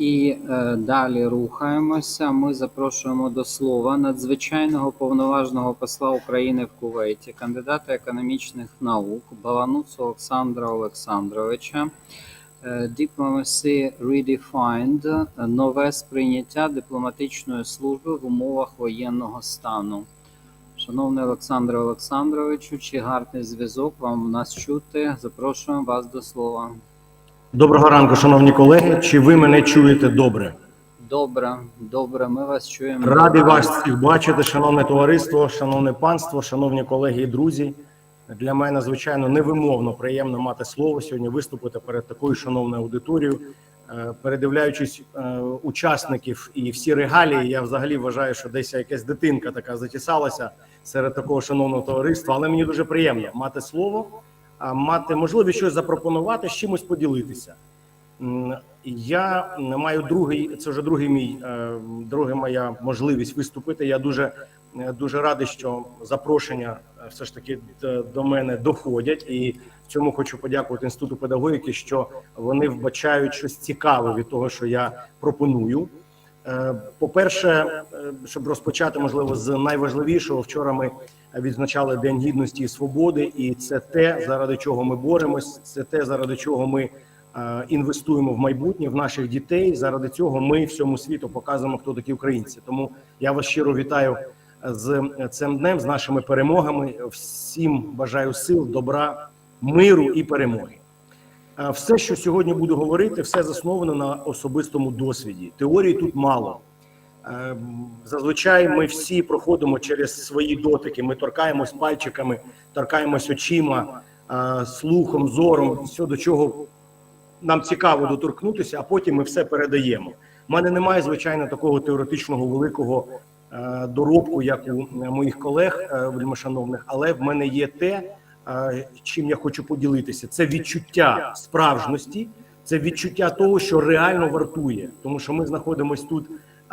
І е, далі рухаємося. Ми запрошуємо до слова надзвичайного повноважного посла України в Кувейті, кандидата економічних наук Балануцу Олександра Олександровича. Е, Diplomacy Redefined – нове сприйняття дипломатичної служби в умовах воєнного стану. Шановний Олександре Олександровичу, чи гарний зв'язок вам нас чути? Запрошуємо вас до слова. Доброго ранку, шановні колеги. Чи ви мене чуєте добре? Добре, добре, ми вас чуємо. Радий вас всіх бачити, шановне товариство, шановне панство, шановні колеги і друзі. Для мене звичайно невимовно приємно мати слово сьогодні виступити перед такою шановною аудиторією. Е, Передивляючись е, учасників і всі регалії, я взагалі вважаю, що десь якась дитинка така затісалася серед такого шановного товариства. Але мені дуже приємно мати слово, мати можливість щось запропонувати, з чимось поділитися. Я маю другий, це вже другий мій, е, друга моя можливість виступити. Я дуже дуже радий, що запрошення е, все ж таки до мене доходять, і в цьому хочу подякувати інституту педагогіки, що вони вбачають щось цікаве від того, що я пропоную. Е, По-перше, е, щоб розпочати, можливо, з найважливішого, вчора ми відзначали День гідності і свободи, і це те, заради чого ми боремось, це те, заради чого ми е, інвестуємо в майбутнє в наших дітей. Заради цього ми всьому світу показуємо, хто такі українці. Тому я вас щиро вітаю з цим днем, з нашими перемогами. Всім бажаю сил, добра, миру і перемоги. Е, Все, що сьогодні буду говорити, все засновано на особистому досвіді. Теорії тут мало. Е, Зазвичай ми всі проходимо через свої дотики. Ми торкаємось пальчиками, торкаємось очима, е, слухом, зором, все до чого нам цікаво доторкнутися, а потім ми все передаємо. У мене немає звичайно такого теоретичного великого доробку, як у моїх колег вельмишановних, але в мене є те, чим я хочу поділитися. Це відчуття справжності, це відчуття того, що реально вартує, тому що ми знаходимося тут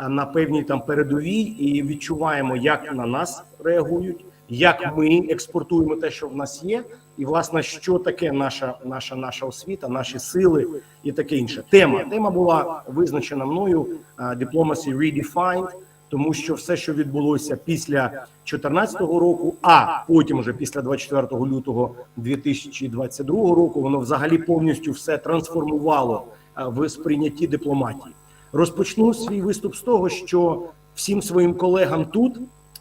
на певній там передовій і відчуваємо, як на нас реагують, як ми експортуємо те, що в нас є, і власне, що таке наша наша наша освіта, наші сили і таке інше. Тема тема була визначена мною Diplomacy Redefined, тому що все, що відбулося після 2014 року, а потім вже після 24 лютого 2022 року, воно взагалі повністю все трансформувало а, в сприйнятті дипломатії. Розпочну свій виступ з того, що всім своїм колегам тут,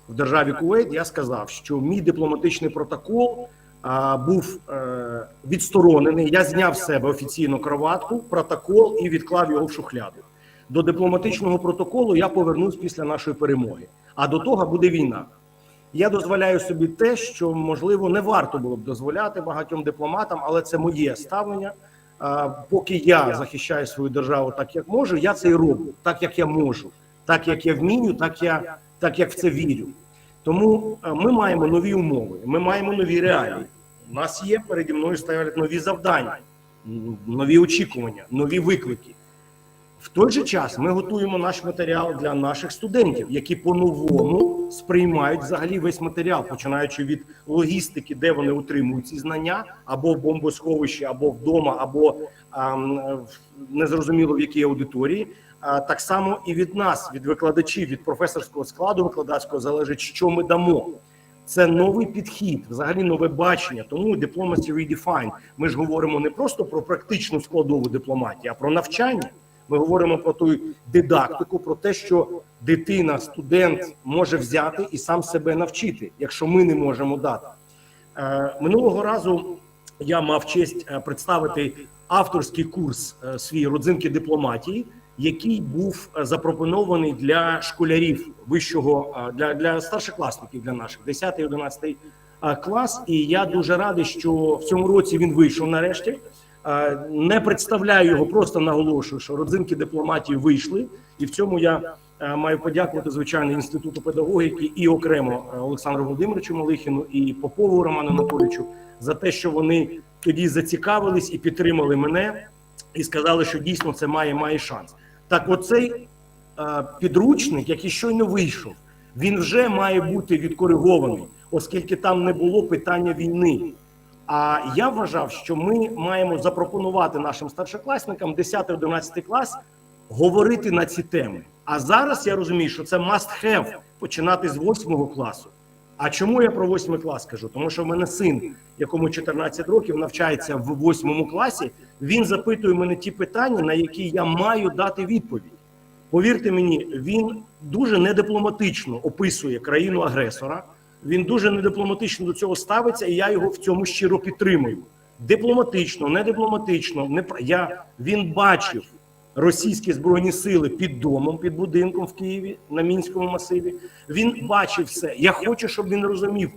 в державі Кувейт, я сказав, що мій дипломатичний протокол був е, відсторонений. Я зняв з себе офіційно кроватку, протокол і відклав його в шухляду. До дипломатичного протоколу я повернусь після нашої перемоги. А до того буде війна. Я дозволяю собі те, що можливо не варто було б дозволяти багатьом дипломатам, але це моє ставлення. Поки я захищаю свою державу так, як можу, я це і роблю, так як я можу, так як я вмію, так я так як в це вірю. Тому ми маємо нові умови, ми маємо нові реалії. У нас є переді мною стоять нові завдання, нові очікування, нові виклики. В той же час ми готуємо наш матеріал для наших студентів, які по-новому сприймають взагалі весь матеріал, починаючи від логістики, де вони отримують ці знання, або в бомбосховищі, або вдома, або а, в- незрозуміло в якій аудиторії. А, так само і від нас, від викладачів, від професорського складу викладацького залежить, що ми дамо. Це новий підхід, взагалі нове бачення. Тому Diplomacy Redefined. Ми ж говоримо не просто про практичну складову дипломатії, а про навчання. Ми говоримо про ту дидактику, про те, що дитина, студент може взяти і сам себе навчити, якщо ми не можемо дати. Е, Минулого разу я мав честь е, представити авторський курс е, свій родзинки дипломатії, який був запропонований для школярів вищого для, для старшокласників, для наших 10 11 е, клас. І я дуже радий, що в цьому році він вийшов нарешті. Не представляю його, просто наголошую, що родзинки дипломатії вийшли, і в цьому я е, маю подякувати звичайно інституту педагогіки і окремо е, Олександру Володимировичу Малихіну і Попову Роману Анатолійовичу за те, що вони тоді зацікавились і підтримали мене, і сказали, що дійсно це має має шанс. Так, оцей е, підручник, який щойно вийшов, він вже має бути відкоригований, оскільки там не було питання війни. А я вважав, що ми маємо запропонувати нашим старшокласникам 10-11 клас говорити на ці теми. А зараз я розумію, що це must have починати з восьмого класу. А чому я про восьмий клас кажу? Тому що в мене син, якому 14 років, навчається в восьмому класі. Він запитує мене ті питання, на які я маю дати відповідь. Повірте мені, він дуже недипломатично описує країну агресора. Він дуже недипломатично до цього ставиться, і я його в цьому щиро підтримую. Дипломатично, не дипломатично, не я він бачив російські збройні сили під домом, під будинком в Києві на мінському масиві. Він бачив все. Я хочу, щоб він розумів,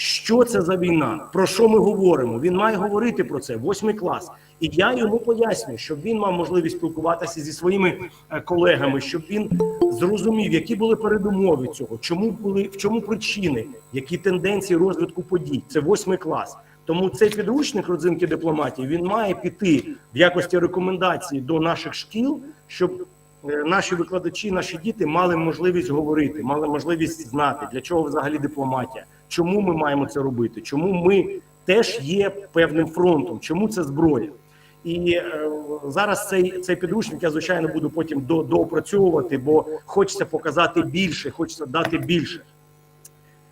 що це за війна, про що ми говоримо. Він має говорити про це, восьмий клас. І я йому пояснюю, щоб він мав можливість спілкуватися зі своїми е, колегами, щоб він зрозумів, які були передумови цього, чому були в чому причини, які тенденції розвитку подій. Це восьмий клас. Тому цей підручник родзинки дипломатії він має піти в якості рекомендації до наших шкіл, щоб е, наші викладачі, наші діти мали можливість говорити, мали можливість знати, для чого взагалі дипломатія, чому ми маємо це робити, чому ми теж є певним фронтом, чому це зброя. І е, зараз цей, цей підручник я звичайно буду потім до, доопрацьовувати, бо хочеться показати більше, хочеться дати більше.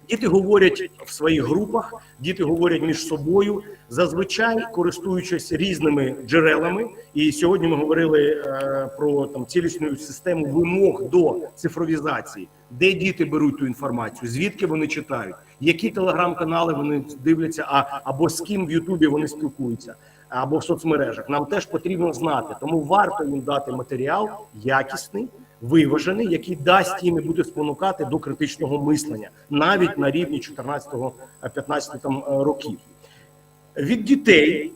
Діти говорять в своїх групах, діти говорять між собою, зазвичай користуючись різними джерелами. І сьогодні ми говорили е, про там цілісну систему вимог до цифровізації, де діти беруть ту інформацію, звідки вони читають, які телеграм-канали вони дивляться, а або з ким в Ютубі вони спілкуються, або в соцмережах. Нам теж потрібно знати, тому варто їм дати матеріал якісний виважений, який дасть їм буде спонукати до критичного мислення навіть на рівні 14-15 там е, років. Від дітей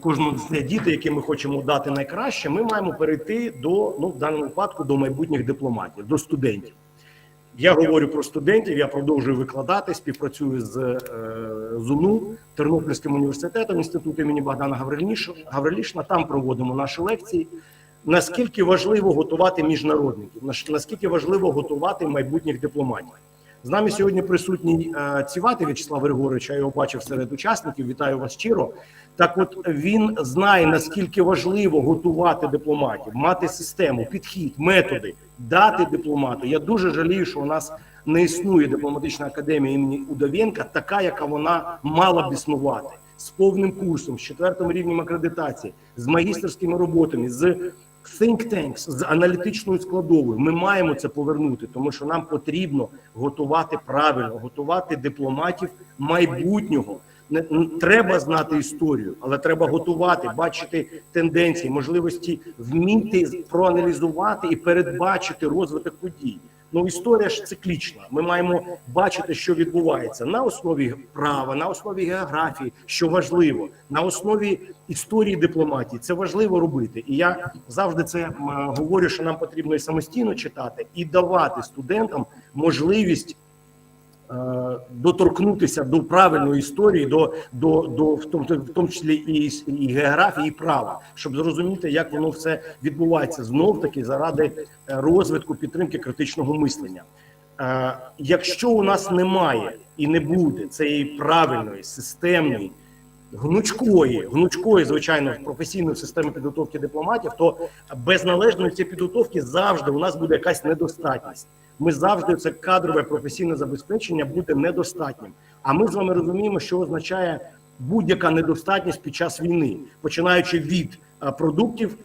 кожного це діти, які ми хочемо дати найкраще, ми маємо перейти до ну в даному випадку до майбутніх дипломатів, до студентів. Я говорю про студентів. Я продовжую викладати, співпрацюю з е, ЗУНУ Тернопільським університетом, інституту імені Богдана Гавриліш- Там проводимо наші лекції. Наскільки важливо готувати міжнародників, наскільки важливо готувати майбутніх дипломатів. З нами сьогодні присутній е, Цівати В'ячеслав Григорович, я його бачив серед учасників. Вітаю вас щиро. Так, от він знає наскільки важливо готувати дипломатів, мати систему, підхід, методи, дати дипломату. Я дуже жалію, що у нас не існує дипломатична академія імені Удовенка, така, яка вона мала б існувати з повним курсом, з четвертим рівнем акредитації, з магістерськими роботами, з think tanks, з аналітичною складовою. Ми маємо це повернути, тому що нам потрібно готувати правильно, готувати дипломатів майбутнього. Не треба знати історію, але треба готувати, бачити тенденції, можливості вміти проаналізувати і передбачити розвиток подій. Ну історія ж циклічна. Ми маємо бачити, що відбувається на основі права, на основі географії, що важливо, на основі історії дипломатії. Це важливо робити. І я завжди це говорю, що нам потрібно і самостійно читати, і давати студентам можливість доторкнутися до правильної історії, до, до, до в тому, в тому числі і, і географії, і права, щоб зрозуміти, як воно все відбувається знов таки заради е, розвитку підтримки критичного мислення. Е, Якщо у нас немає і не буде цієї правильної системної. Гнучкої, гнучкої, звичайно, професійної системи підготовки дипломатів, то без належної підготовки завжди у нас буде якась недостатність. Ми завжди це кадрове професійне забезпечення буде недостатнім. А ми з вами розуміємо, що означає будь-яка недостатність під час війни, починаючи від продуктів,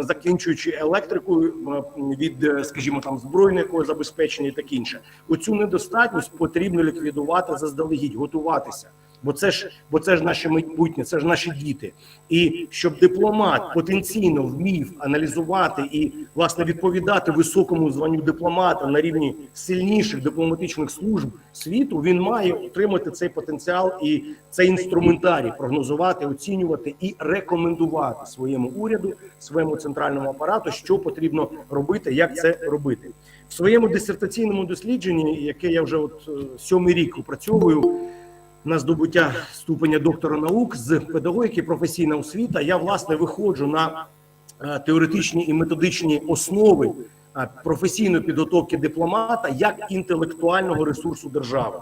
закінчуючи електрикою, від, е, скажімо, там збройного забезпечення і таке інше. Оцю недостатність потрібно ліквідувати заздалегідь, готуватися. Бо це ж бо це ж наше майбутнє, це ж наші діти. І щоб дипломат потенційно вмів аналізувати і власне відповідати високому званню дипломата на рівні сильніших дипломатичних служб світу, він має отримати цей потенціал і цей інструментарій прогнозувати, оцінювати і рекомендувати своєму уряду, своєму центральному апарату, що потрібно робити, як це робити в своєму дисертаційному дослідженні, яке я вже от е, сьомий рік опрацьовую на здобуття ступеня доктора наук з педагогіки, професійна освіта. Я власне виходжу на е, теоретичні і методичні основи е, професійної підготовки дипломата як інтелектуального ресурсу держави.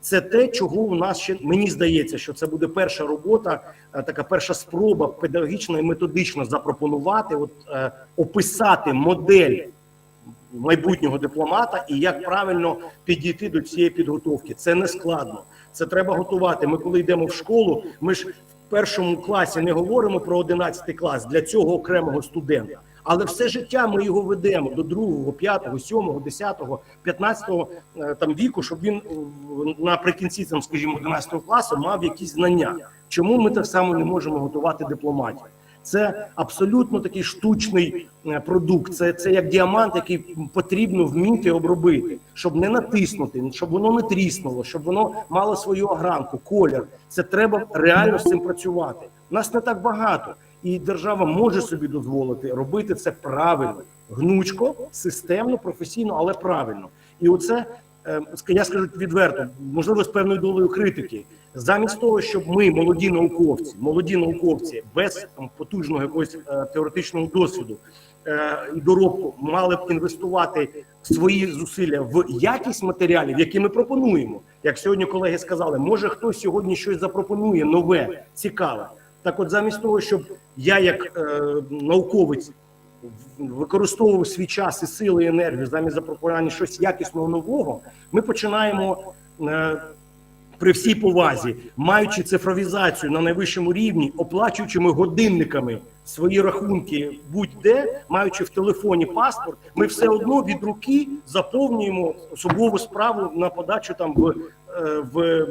Це те, чого у нас ще мені здається, що це буде перша робота, е, така перша спроба педагогічно і методично запропонувати, от описати модель майбутнього дипломата і як правильно підійти до цієї підготовки. Це не складно. Це треба готувати. Ми коли йдемо в школу, ми ж в першому класі не говоримо про 11 клас для цього окремого студента. Але все життя ми його ведемо до другого, п'ятого, сьомого, десятого, п'ятнадцятого е, там віку, щоб він е, наприкінці, там, скажімо, 11 класу мав якісь знання. Чому ми так само не можемо готувати дипломатів? Це абсолютно такий штучний е, продукт. Це, це як діамант, який потрібно вміти обробити, щоб не натиснути, щоб воно не тріснуло, щоб воно мало свою огранку, колір. Це треба реально з цим працювати. Нас не так багато, і держава може собі дозволити робити це правильно, гнучко, системно, професійно, але правильно. І оце я скажу відверто, можливо, з певною долею критики. Замість того, щоб ми, молоді науковці, молоді науковці, без там, потужного якогось е, теоретичного досвіду е, і доробку, мали б інвестувати свої зусилля в якість матеріалів, які ми пропонуємо. Як сьогодні колеги сказали, може хтось сьогодні щось запропонує нове, цікаве. Так, от, замість того, щоб я, як е, науковець, використовував свій час і сили, і енергію замість запропонування щось якісного нового, ми починаємо. Е, при всій повазі, маючи цифровізацію на найвищому рівні, оплачуючими годинниками свої рахунки будь-де, маючи в телефоні паспорт, ми все одно від руки заповнюємо особову справу на подачу там в, е, в,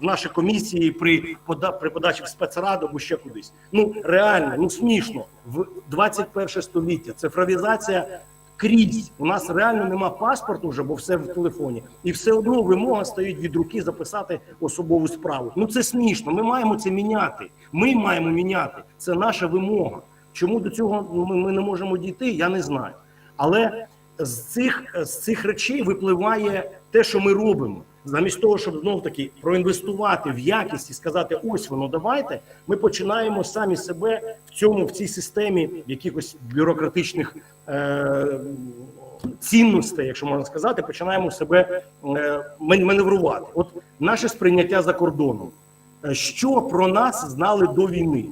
в наші комісії при пода при подачі в спецраду або ще кудись. Ну реально, ну смішно в 21 століття. Цифровізація крізь. У нас реально нема паспорту вже, бо все в телефоні, і все одно вимога стоїть від руки записати особову справу. Ну це смішно. Ми маємо це міняти. Ми маємо міняти. Це наша вимога. Чому до цього ми, ми не можемо дійти? Я не знаю. Але з цих з цих речей випливає те, що ми робимо. Замість того, щоб знов таки проінвестувати в якість і сказати, ось воно давайте. Ми починаємо самі себе в цьому в цій системі якихось бюрократичних е, цінностей, якщо можна сказати, починаємо себе е, маневрувати. От наше сприйняття за кордоном. Е, Що про нас знали до війни?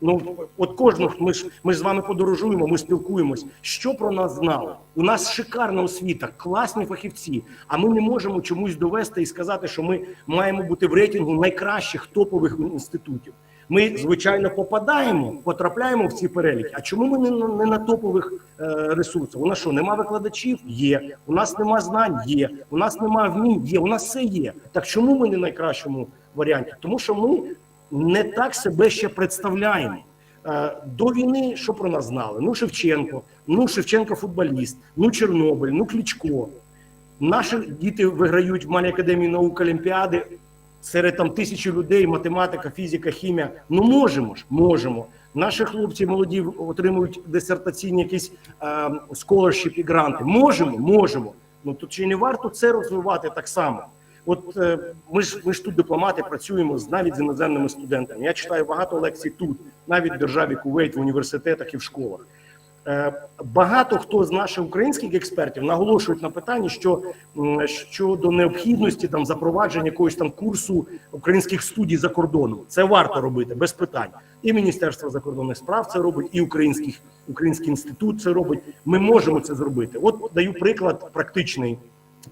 Ну от кожного ми ж ми з вами подорожуємо, ми спілкуємось. Що про нас знали? У нас шикарна освіта, класні фахівці. А ми не можемо чомусь довести і сказати, що ми маємо бути в рейтингу найкращих топових інститутів. Ми звичайно попадаємо, потрапляємо в ці переліки. А чому ми не, не на топових е, ресурсах? У нас що нема викладачів? Є. У нас нема знань? Є. У нас нема вмінь? Є. У нас все є. Так чому ми не найкращому варіанті? Тому що ми не так себе ще представляємо. Е, До війни що про нас знали? Ну Шевченко, ну Шевченко футболіст, ну Чорнобиль, ну Кличко. Наші діти виграють в Малій академії наук Олімпіади серед там тисячі людей, математика, фізика, хімія. Ну можемо ж, можемо. Наші хлопці молоді отримують дисертаційні якісь е, scholarship і гранти. Можемо, можемо. Ну то чи не варто це розвивати так само? От е, ми ж ми ж тут дипломати працюємо з навіть з іноземними студентами. Я читаю багато лекцій тут, навіть в державі Кувейт, в університетах і в школах. Е, Багато хто з наших українських експертів наголошують на питанні, що щодо необхідності там запровадження якогось там курсу українських студій за кордоном. Це варто робити без питань. І Міністерство закордонних справ це робить, і український, український інститут це робить. Ми можемо це зробити. От даю приклад практичний.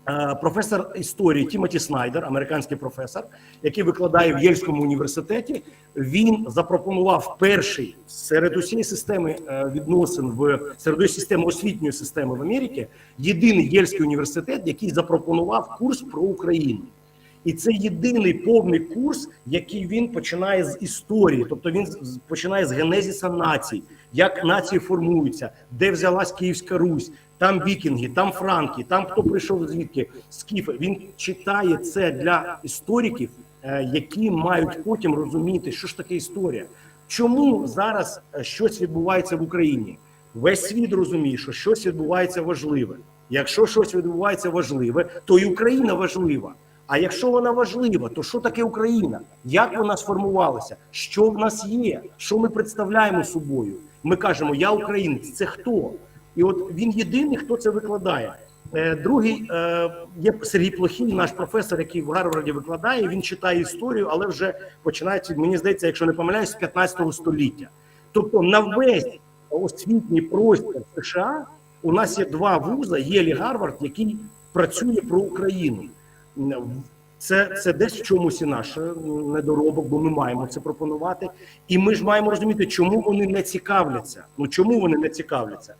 Е, Професор історії Тімоті Снайдер, американський професор, який викладає в Єльському університеті, він запропонував перший серед усієї системи е, відносин в серед усієї системи освітньої системи в Америці, єдиний Єльський університет, який запропонував курс про Україну. І це єдиний повний курс, який він починає з історії, тобто він починає з генезіса націй, як нації формуються, де взялась Київська Русь, там вікінги, там франки, там хто прийшов звідки скіфи. Він читає це для істориків, е, які мають потім розуміти, що ж таке історія. Чому зараз е, щось відбувається в Україні? Весь світ розуміє, що щось відбувається важливе. Якщо щось відбувається важливе, то і Україна важлива. А якщо вона важлива, то що таке Україна? Як вона сформувалася? Що в нас є? Що ми представляємо собою? Ми кажемо, я українець. Це хто? І от він єдиний, хто це викладає. Е, Другий е, є Сергій Плохій, наш професор, який в Гарварді викладає. Він читає історію, але вже починається, мені здається, якщо не помиляюсь, з 15 століття. Тобто на весь освітній простір США у нас є два вуза, Єлі Гарвард, який працює про Україну. Це, це десь в чомусь і наш е, недоробок, бо ми маємо це пропонувати. І ми ж маємо розуміти, чому вони не цікавляться. Ну чому вони не цікавляться?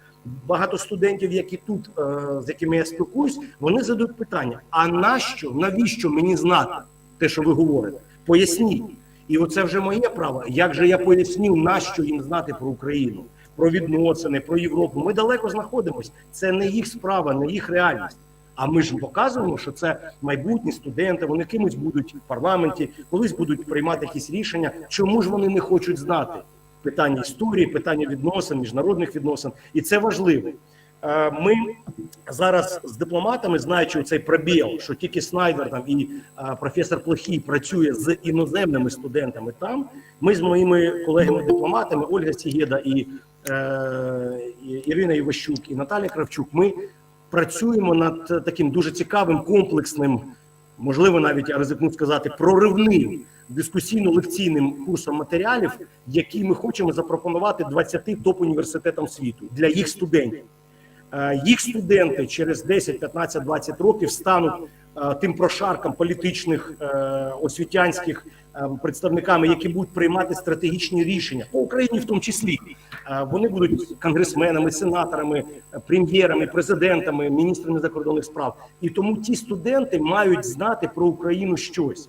Багато студентів, які тут, е, з якими я спілкуюсь, вони задають питання: а нащо, навіщо мені знати те, що ви говорите? Поясніть. І оце вже моє право. Як же я поясню, нащо їм знати про Україну, про відносини, про Європу? Ми далеко знаходимося. Це не їх справа, не їх реальність. А ми ж показуємо, що це майбутні студенти. Вони кимось будуть в парламенті, колись будуть приймати якісь рішення. Чому ж вони не хочуть знати питання історії, питання відносин, міжнародних відносин, і це важливо. Е, Ми зараз з дипломатами, знаючи цей пробіл, що тільки Снайдер там і е, професор Плохій працює з іноземними студентами. Там ми з моїми колегами-дипломатами Ольга Сігєда і, е, Ірина Іващук і Наталя Кравчук. Ми працюємо над таким дуже цікавим комплексним, можливо, навіть я ризикну сказати, проривним дискусійно-лекційним курсом матеріалів, які ми хочемо запропонувати 20 топ-університетам світу для їх студентів. Е, Їх студенти через 10, 15, 20 років стануть е, тим прошаркам політичних е, освітянських е, представниками, які будуть приймати стратегічні рішення по Україні, в тому числі Е, вони будуть конгресменами, сенаторами, е, прем'єрами, президентами, міністрами закордонних справ. І тому ті студенти мають знати про Україну щось.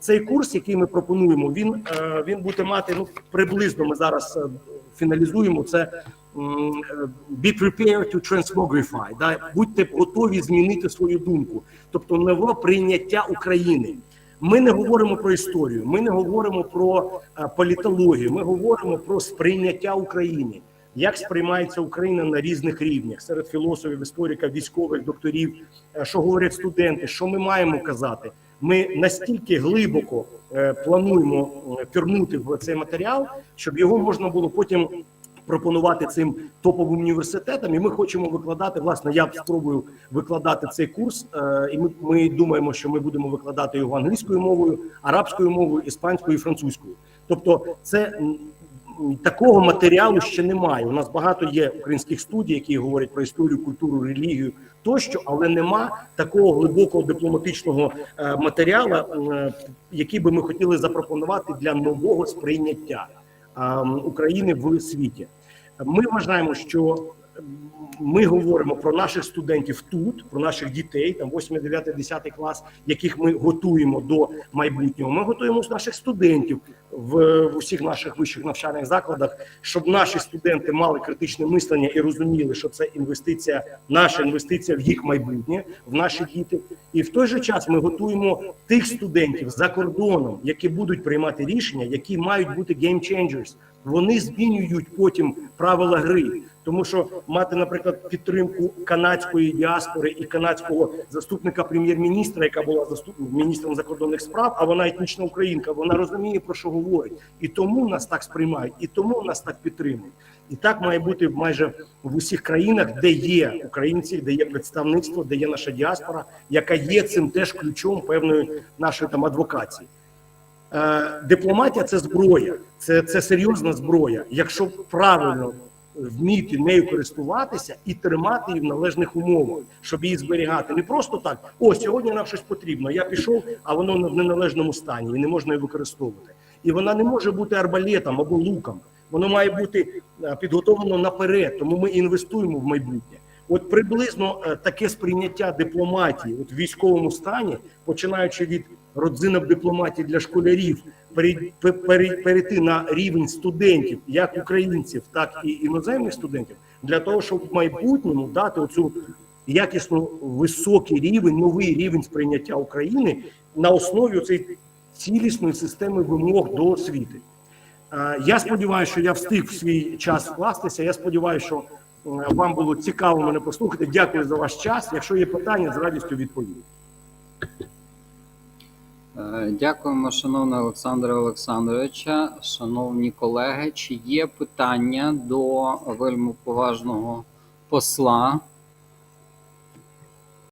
Цей курс, який ми пропонуємо, він, е, він буде мати ну приблизно. Ми зараз е, фіналізуємо це. Be prepared to transmogrify. Да? Будьте готові змінити свою думку, тобто нове прийняття України. Ми не говоримо про історію, ми не говоримо про е, політологію. Ми говоримо про сприйняття України. Як сприймається Україна на різних рівнях серед філософів, істориків, військових, докторів, е, що говорять студенти, що ми маємо казати? Ми настільки глибоко е, плануємо пірнути в цей матеріал, щоб його можна було потім пропонувати цим топовим університетам. І ми хочемо викладати. Власне, я спробую викладати цей курс, е, і ми, ми думаємо, що ми будемо викладати його англійською мовою, арабською мовою, іспанською і французькою. Тобто, це такого матеріалу ще немає. У нас багато є українських студій, які говорять про історію, культуру, релігію тощо, але нема такого глибокого дипломатичного е, матеріалу, е, який би ми хотіли запропонувати для нового сприйняття України в світі. Ми вважаємо, що ми говоримо про наших студентів тут, про наших дітей, там 8, 9, 10 клас, яких ми готуємо до майбутнього. Ми готуємо з наших студентів в, в усіх наших вищих навчальних закладах, щоб наші студенти мали критичне мислення і розуміли, що це інвестиція, наша інвестиція в їх майбутнє, в наші діти. І в той же час ми готуємо тих студентів за кордоном, які будуть приймати рішення, які мають бути changers. Вони змінюють потім правила гри. Тому що мати, наприклад, підтримку канадської діаспори і канадського заступника прем'єр-міністра, яка була заступником міністром закордонних справ, а вона етнічна українка, вона розуміє про що говорить, і тому нас так сприймають, і тому нас так підтримують. І так має бути майже в усіх країнах, де є українці, де є представництво, де є наша діаспора, яка є цим теж ключом певної нашої там адвокації. Е, дипломатія це зброя, це, це серйозна зброя. Якщо правильно вміти нею користуватися і тримати її в належних умовах, щоб її зберігати. Не просто так: о, сьогодні нам щось потрібно. Я пішов, а воно в неналежному стані і не можна її використовувати. І вона не може бути арбалетом або луком. Воно має бути е, підготовлено наперед, тому ми інвестуємо в майбутнє. От приблизно е, таке сприйняття дипломатії от в військовому стані, починаючи від родзинок дипломатії для школярів, перейти на рівень студентів, як українців, так і іноземних студентів, для того, щоб в майбутньому дати оцю якісно високий рівень, новий рівень сприйняття України на основі цієї цілісної системи вимог до освіти. Е, Я сподіваюся, що я встиг в свій час вкластися. Я сподіваюся, що е, вам було цікаво мене послухати. Дякую за ваш час. Якщо є питання, з радістю відповім. Е, Дякуємо, шановний Олександра Олександровича. Шановні колеги, чи є питання до вельми поважного посла